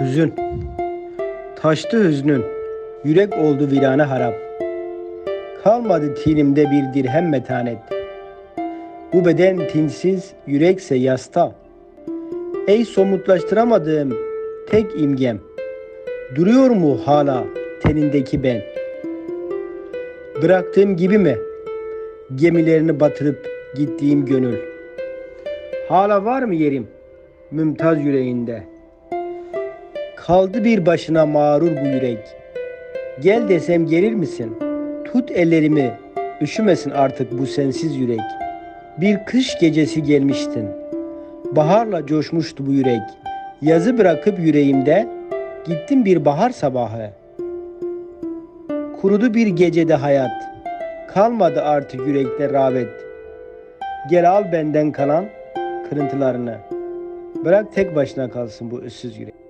Hüzün. Taştı hüznün. Yürek oldu virane harap. Kalmadı tinimde bir dirhem metanet. Bu beden tinsiz, yürekse yasta. Ey somutlaştıramadığım tek imgem. Duruyor mu hala tenindeki ben? Bıraktığım gibi mi? Gemilerini batırıp gittiğim gönül. Hala var mı yerim mümtaz yüreğinde? Kaldı bir başına mağrur bu yürek. Gel desem gelir misin? Tut ellerimi, üşümesin artık bu sensiz yürek. Bir kış gecesi gelmiştin. Baharla coşmuştu bu yürek. Yazı bırakıp yüreğimde gittim bir bahar sabahı. Kurudu bir gecede hayat. Kalmadı artık yürekte rağbet. Gel al benden kalan kırıntılarını. Bırak tek başına kalsın bu ıssız yürek.